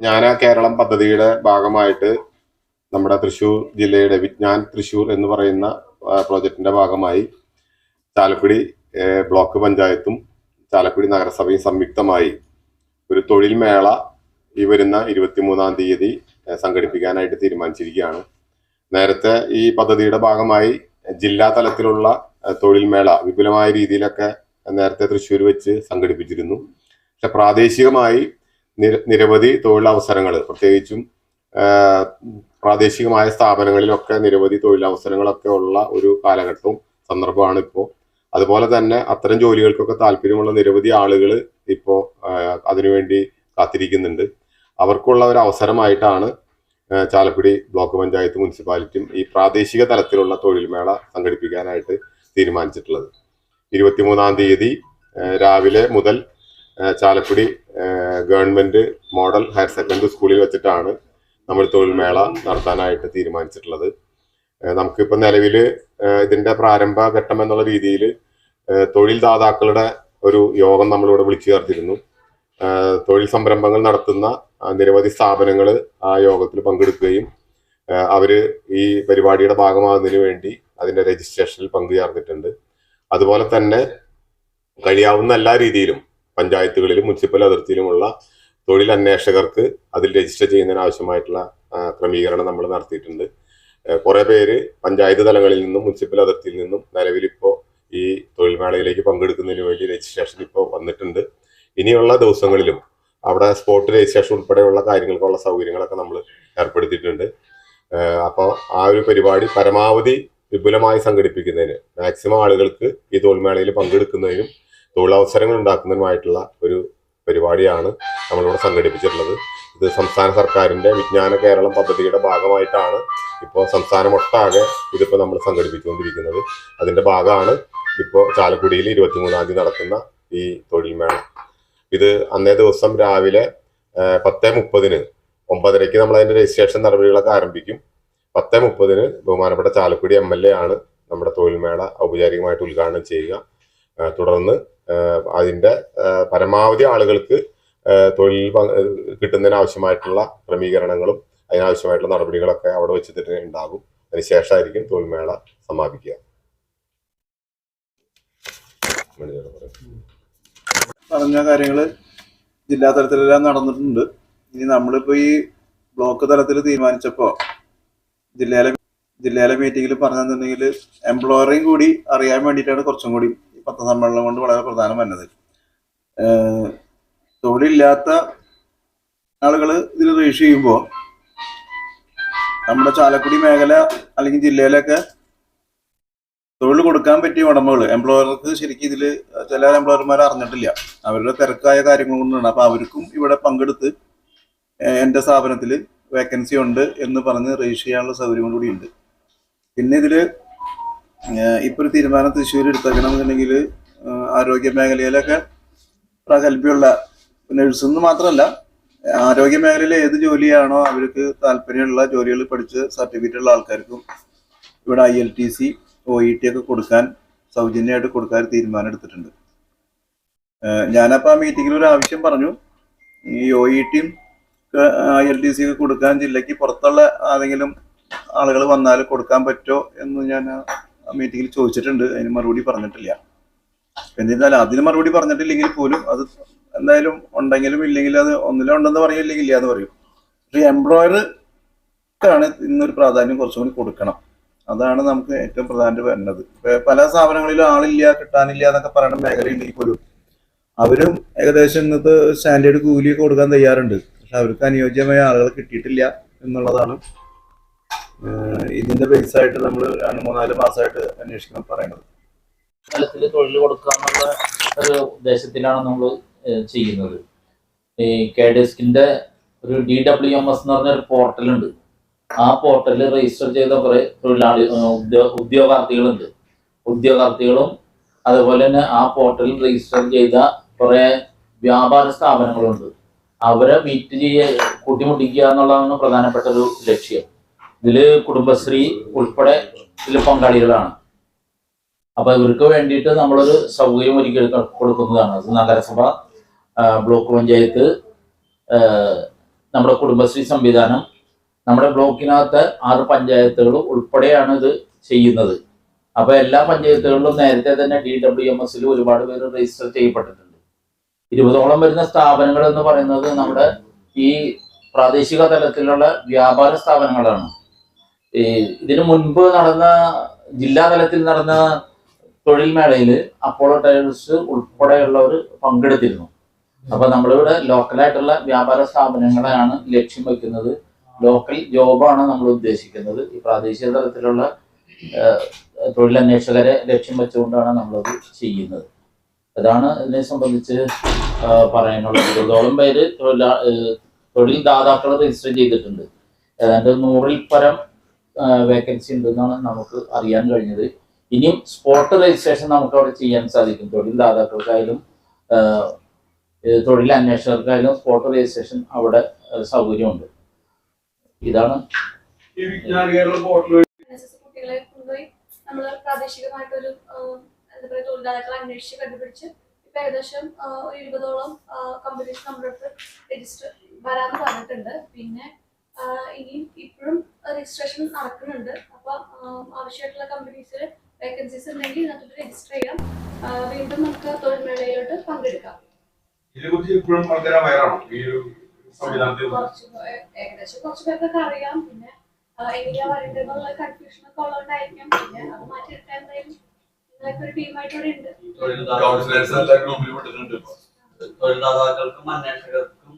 ജ്ഞാന കേരളം പദ്ധതിയുടെ ഭാഗമായിട്ട് നമ്മുടെ തൃശ്ശൂർ ജില്ലയുടെ വിജ്ഞാൻ തൃശ്ശൂർ എന്ന് പറയുന്ന പ്രോജക്റ്റിന്റെ ഭാഗമായി ചാലക്കുടി ബ്ലോക്ക് പഞ്ചായത്തും ചാലക്കുടി നഗരസഭയും സംയുക്തമായി ഒരു തൊഴിൽ മേള ഈ വരുന്ന ഇരുപത്തിമൂന്നാം തീയതി സംഘടിപ്പിക്കാനായിട്ട് തീരുമാനിച്ചിരിക്കുകയാണ്. നേരത്തെ ഈ പദ്ധതിയുടെ ഭാഗമായി ജില്ലാ തലത്തിലുള്ള തൊഴിൽ മേള വിപുലമായ രീതിയിലൊക്കെ നേരത്തെ തൃശ്ശൂർ വെച്ച് സംഘടിപ്പിച്ചിരുന്നു. പക്ഷെ പ്രാദേശികമായി നിരവധി തൊഴിലവസരങ്ങൾ പ്രത്യേകിച്ചും പ്രാദേശികമായ സ്ഥാപനങ്ങളിലൊക്കെ നിരവധി തൊഴിലവസരങ്ങളൊക്കെ ഉള്ള ഒരു കാലഘട്ടവും സന്ദർഭമാണ് ഇപ്പോൾ അതുപോലെ തന്നെ അത്തരം ജോലികൾക്കൊക്കെ താല്പര്യമുള്ള നിരവധി ആളുകൾ ഇപ്പോൾ അതിനുവേണ്ടി കാത്തിരിക്കുന്നുണ്ട്. അവർക്കുള്ള ഒരു അവസരമായിട്ടാണ് ചാലക്കുടി ബ്ലോക്ക് പഞ്ചായത്ത് മുനിസിപ്പാലിറ്റിയും ഈ പ്രാദേശിക തലത്തിലുള്ള തൊഴിൽമേള സംഘടിപ്പിക്കാനായിട്ട് തീരുമാനിച്ചിട്ടുള്ളത്. ഇരുപത്തിമൂന്നാം തീയതി രാവിലെ മുതൽ Chalakudy government model higher secondary സ്കൂളിൽ വെച്ചിട്ടാണ് നമ്മൾ തൊഴിൽമേള നടത്താനായിട്ട് തീരുമാനിച്ചിട്ടുള്ളത്. നമുക്കിപ്പോൾ നിലവിൽ ഇതിന്റെ പ്രാരംഭഘട്ടം എന്നുള്ള രീതിയിൽ തൊഴിൽ ദാതാക്കളുടെ ഒരു യോഗം നമ്മളിവിടെ വിളിച്ചു ചേർത്തിരുന്നു. തൊഴിൽ സംരംഭങ്ങൾ നടത്തുന്ന നിരവധി സ്ഥാപനങ്ങൾ ആ യോഗത്തിൽ പങ്കെടുക്കുകയും അവർ ഈ പരിപാടിയുടെ ഭാഗമാകുന്നതിന് വേണ്ടി അതിന്റെ രജിസ്ട്രേഷനിൽ പങ്കുചേർന്നിട്ടുണ്ട് അതുപോലെ തന്നെ കഴിയാവുന്ന എല്ലാ രീതിയിലും പഞ്ചായത്തുകളിലും മുനിസിപ്പൽ അതിർത്തിയിലുമുള്ള തൊഴിൽ അന്വേഷകർക്ക് അതിൽ രജിസ്റ്റർ ചെയ്യുന്നതിന് ആവശ്യമായിട്ടുള്ള ക്രമീകരണം നമ്മൾ നടത്തിയിട്ടുണ്ട്. കുറെ പേര് പഞ്ചായത്ത് തലങ്ങളിൽ നിന്നും മുനിസിപ്പൽ അതിർത്തിയിൽ നിന്നും നിലവിലിപ്പോൾ ഈ തൊഴിൽ മേളയിലേക്ക് പങ്കെടുക്കുന്നതിന് വേണ്ടി രജിസ്ട്രേഷൻ ഇപ്പോൾ വന്നിട്ടുണ്ട്. ഇനിയുള്ള ദിവസങ്ങളിലും അവിടെ സ്പോട്ട് രജിസ്ട്രേഷൻ ഉൾപ്പെടെയുള്ള കാര്യങ്ങൾക്കുള്ള സൗകര്യങ്ങളൊക്കെ നമ്മൾ ഏർപ്പെടുത്തിയിട്ടുണ്ട്. അപ്പോൾ ആ ഒരു പരിപാടി പരമാവധി വിപുലമായി സംഘടിപ്പിക്കുന്നതിന് മാക്സിമം ആളുകൾക്ക് ഈ തൊഴിൽ മേളയിൽ പങ്കെടുക്കുന്നതിനും തൊഴിലവസരങ്ങൾ ഉണ്ടാക്കുന്നതിനുമായിട്ടുള്ള ഒരു പരിപാടിയാണ് നമ്മളിവിടെ സംഘടിപ്പിച്ചിട്ടുള്ളത്. ഇത് സംസ്ഥാന സർക്കാരിന്റെ വിജ്ഞാന കേരളം പദ്ധതിയുടെ ഭാഗമായിട്ടാണ് ഇപ്പോൾ സംസ്ഥാനമൊട്ടാകെ ഇതിപ്പോൾ നമ്മൾ സംഘടിപ്പിച്ചുകൊണ്ടിരിക്കുന്നത്. അതിന്റെ ഭാഗമാണ് ഇപ്പോൾ ചാലക്കുടിയിൽ ഇരുപത്തിമൂന്നാം തീയതി നടക്കുന്ന ഈ തൊഴിൽ മേള. ഇത് അന്നേ ദിവസം രാവിലെ പത്ത് മുപ്പതിന് ഒമ്പതരയ്ക്ക് നമ്മൾ അതിന്റെ രജിസ്ട്രേഷൻ നടപടികളൊക്കെ ആരംഭിക്കും. പത്ത് മുപ്പതിന് ബഹുമാനപ്പെട്ട ചാലക്കുടി എം എൽ എ ആണ് നമ്മുടെ തൊഴിൽ മേള ഔപചാരികമായിട്ട് ഉദ്ഘാടനം ചെയ്യുക. തുടർന്ന് ആ, അതിന്റെ പരമാവധി ആളുകൾക്ക് തൊഴിൽ കിട്ടുന്നതിനാവശ്യമായിട്ടുള്ള ക്രമീകരണങ്ങളും അതിനാവശ്യമായിട്ടുള്ള നടപടികളൊക്കെ അവിടെ വെച്ചിട്ട് ഉണ്ടാകും അതിനുശേഷമായിരിക്കും തൊഴിൽമേള സമാപിക്കുക. പറഞ്ഞ കാര്യങ്ങൾ ജില്ലാ തലത്തിലെല്ലാം നടന്നിട്ടുണ്ട് ഇനി നമ്മളിപ്പോ ഈ ബ്ലോക്ക് തലത്തിൽ തീരുമാനിച്ചപ്പോ ജില്ലയിലെ ജില്ലയിലെ മീറ്റിംഗിൽ പറഞ്ഞെന്നുണ്ടെങ്കിൽ എംപ്ലോയറേയും കൂടി അറിയാൻ വേണ്ടിയിട്ടാണ് കുറച്ചും കൂടി പത്രസമ്മേളനം കൊണ്ട് വളരെ പ്രധാനം വന്നത് തൊഴിലില്ലാത്ത ആളുകൾ ഇതിൽ രജിസ്റ്റർ ചെയ്യുമ്പോൾ നമ്മുടെ ചാലക്കുടി മേഖല അല്ലെങ്കിൽ ജില്ലയിലൊക്കെ തൊഴിൽ കൊടുക്കാൻ പറ്റിയ ഉടമകൾ എംപ്ലോയർക്ക് ശരിക്കും ഇതിൽ ചില എംപ്ലോയർമാർ അറിഞ്ഞിട്ടില്ല. അവരുടെ തിരക്കായ കാര്യങ്ങൾ കൊണ്ടാണ്. അപ്പോൾ അവർക്കും ഇവിടെ പങ്കെടുത്ത് എന്റെ സ്ഥാപനത്തിൽ വേക്കൻസി ഉണ്ട് എന്ന് പറഞ്ഞ് രജിസ്റ്റർ ചെയ്യാനുള്ള സൗകര്യം കൂടി ഉണ്ട്. പിന്നെ ഇതിൽ ഏഹ് ഇപ്പൊ ഒരു തീരുമാനം തൃശ്ശൂർ എടുത്തേക്കണമെന്നുണ്ടെങ്കിൽ ആരോഗ്യ മേഖലയിലൊക്കെ പ്രാഗൽഭ്യമുള്ള നഴ്സ് എന്ന് മാത്രമല്ല ആരോഗ്യ മേഖലയിൽ ഏത് ജോലിയാണോ അവർക്ക് താല്പര്യമുള്ള ജോലികൾ പഠിച്ച് സർട്ടിഫിക്കറ്റ് ഉള്ള ആൾക്കാർക്കും ഇവിടെ I L T C O E T ഒക്കെ കൊടുക്കാൻ സൗജന്യമായിട്ട് കൊടുക്കാൻ തീരുമാനം എടുത്തിട്ടുണ്ട്. ഞാനപ്പോൾ ആ മീറ്റിങ്ങിൽ ഒരു ആവശ്യം പറഞ്ഞു. ഈ ഒ ഇ ടിയും ഐ എൽ ടി സി ഒക്കെ കൊടുക്കാൻ ജില്ലയ്ക്ക് പുറത്തുള്ള ആരെങ്കിലും ആളുകൾ വന്നാൽ കൊടുക്കാൻ പറ്റുമോ എന്ന് ഞാൻ ആ മീറ്റിങ്ങിൽ ചോദിച്ചിട്ടുണ്ട്. അതിന് മറുപടി പറഞ്ഞിട്ടില്ല. എന്നിരുന്നാലും അതിന് മറുപടി പറഞ്ഞിട്ടില്ലെങ്കിൽ പോലും അത് എന്തായാലും ഉണ്ടെങ്കിലും ഇല്ലെങ്കിൽ അത് ഒന്നിലും ഉണ്ടെന്ന് പറയും ഇല്ലെങ്കിൽ ഇല്ല എന്ന് പറയും. പക്ഷെ എംപ്ലോയർക്കാണ് ഇന്നൊരു പ്രാധാന്യം കുറച്ചും കൂടി കൊടുക്കണം. അതാണ് നമുക്ക് ഏറ്റവും പ്രധാനമായിട്ട് ഇപ്പൊ പല സ്ഥാപനങ്ങളിലും ആളില്ല കിട്ടാനില്ല എന്നൊക്കെ പറയുന്ന മേഖലയുണ്ടെങ്കിൽ പോലും അവരും ഏകദേശം ഇന്നത്തെ സ്റ്റാൻഡേർഡ് കൂലിയൊക്കെ കൊടുക്കാൻ തയ്യാറുണ്ട്. പക്ഷെ അവർക്ക് അനുയോജ്യമായ ആളുകൾ കിട്ടിയിട്ടില്ല എന്നുള്ളതാണ് ഇതിന്റെ ബേസ് ആയിട്ട് നമ്മൾ രണ്ട് മൂന്നാൽ മാസമായിട്ട് അന്വേഷിക്കണം പറയുന്നത്. തലത്തിൽ തൊഴിൽ കൊടുക്കാന്നുള്ള ഒരു ഉദ്ദേശത്തിലാണ് നമ്മൾ ചെയ്യുന്നത്. ഈ കെ ഡെസ്കിന്റെ ഒരു ഡി ഡബ്ല്യു എം എസ് എന്ന് പറഞ്ഞ ഒരു പോർട്ടലുണ്ട്. ആ പോർട്ടലിൽ രജിസ്റ്റർ ചെയ്ത കുറെ തൊഴിലാളി ഉദ്യോഗാർത്ഥികളുണ്ട്. ഉദ്യോഗാർത്ഥികളും അതുപോലെ തന്നെ ആ പോർട്ടലിൽ രജിസ്റ്റർ ചെയ്ത കുറെ വ്യാപാര സ്ഥാപനങ്ങളുണ്ട്. അവരെ മീറ്റ് ചെയ്യ കൂട്ടിമുട്ടിക്കുക എന്നുള്ളതാണ് പ്രധാനപ്പെട്ട ഒരു ലക്ഷ്യം. ഇതിൽ കുടുംബശ്രീ ഉൾപ്പെടെ ഇതിൽ പങ്കാളികളാണ്. അപ്പൊ ഇവർക്ക് വേണ്ടിയിട്ട് നമ്മളൊരു സൗകര്യം ഒരുക്കി കൊടുക്കുന്നതാണ്. അത് നഗരസഭ ബ്ലോക്ക് പഞ്ചായത്ത് നമ്മുടെ കുടുംബശ്രീ സംവിധാനം നമ്മുടെ ബ്ലോക്കിനകത്ത് ആറ് പഞ്ചായത്തുകളും ഉൾപ്പെടെയാണ് ഇത് ചെയ്യുന്നത്. അപ്പൊ എല്ലാ പഞ്ചായത്തുകളിലും നേരത്തെ തന്നെ ഡി ഡബ്ല്യു എം എസിൽ ഒരുപാട് പേര് രജിസ്റ്റർ ചെയ്യപ്പെട്ടിട്ടുണ്ട്. ഇരുപതോളം വരുന്ന സ്ഥാപനങ്ങൾ എന്ന് പറയുന്നത് നമ്മുടെ ഈ പ്രാദേശിക തലത്തിലുള്ള വ്യാപാര സ്ഥാപനങ്ങളാണ്. ഇതിനു മുൻപ് നടന്ന ജില്ലാ തലത്തിൽ നടന്ന തൊഴിൽ മേളയിൽ അപ്പോളോ ടൈൽസ് ഉൾപ്പെടെയുള്ളവർ പങ്കെടുത്തിരുന്നു. അപ്പൊ നമ്മളിവിടെ ലോക്കലായിട്ടുള്ള വ്യാപാര സ്ഥാപനങ്ങളെയാണ് ലക്ഷ്യം വെക്കുന്നത്. ലോക്കൽ ജോബാണ് നമ്മൾ ഉദ്ദേശിക്കുന്നത്. ഈ പ്രാദേശിക തലത്തിലുള്ള തൊഴിലന്വേഷകരെ ലക്ഷ്യം വെച്ചുകൊണ്ടാണ് നമ്മളത് ചെയ്യുന്നത്. അതാണ് ഇതിനെ സംബന്ധിച്ച് പറയാനുള്ളത്. ഇരുപതോളം പേര് തൊഴിലാ തൊഴിൽ ദാതാക്കൾ രജിസ്റ്റർ ചെയ്തിട്ടുണ്ട്. ഏതാണ്ട് നൂറിൽ പരം വേക്കൻസി ഉണ്ടെന്നാണ് നമുക്ക് അറിയാൻ കഴിഞ്ഞത്. ഇനിയും സ്പോട്ട് രജിസ്ട്രേഷൻ നമുക്ക് അവിടെ ചെയ്യാൻ സാധിക്കും. തൊഴിൽ ദാതാക്കൾക്കായാലും തൊഴിൽ അന്വേഷകർക്കായാലും സ്പോട്ട് രജിസ്ട്രേഷൻ അവിടെ സൗകര്യമുണ്ട്. ഇതാണ് വിജ്ഞാന കേരള പോർട്ടൽ NSS കുട്ടികളെ കൊണ്ടുപോയി നമ്മൾ പ്രാദേശികമായിട്ടൊരു എന്താ പറയുക തൊഴിലാളികളെ അന്വേഷിച്ച് കണ്ടുപിടിച്ച് ഇപ്പൊ ഏകദേശം ഒരു ഇരുപതോളം കമ്പനീസ് നമ്മുടെ അടുത്ത് രജിസ്റ്റർ വരാമെന്ന് പറഞ്ഞിട്ടുണ്ട്. പിന്നെ ഇനിയും ഇപ്പോഴും രജിസ്ട്രേഷൻ നടക്കുന്നുണ്ട്. അപ്പൊ ആഹ്, ആവശ്യമായിട്ടുള്ള കമ്പനീസിൽ വേക്കൻസീസ് ഉണ്ടെങ്കിൽ ഇതിനകത്തോട്ട് രജിസ്റ്റർ ചെയ്യാം. വീണ്ടും നമുക്ക് തൊഴിൽ മേളയിലോട്ട് പങ്കെടുക്കാം. ഏകദേശം കുറച്ച് പേർക്കൊക്കെ അറിയാം. പിന്നെ എങ്ങനെയാ വരേണ്ടതെന്നുള്ള കൺഫ്യൂഷൻ ഒക്കെ ഉള്ളതുകൊണ്ടായിരിക്കാം. പിന്നെ അത് മാറ്റിയെടുക്കാൻ എന്തായാലും നിങ്ങളൊക്കെ ഒരു ടീമായിട്ട് ഇവിടെ ഉണ്ട്. തൊഴിൽദാതാക്കൾക്കും അന്വേഷകർക്കും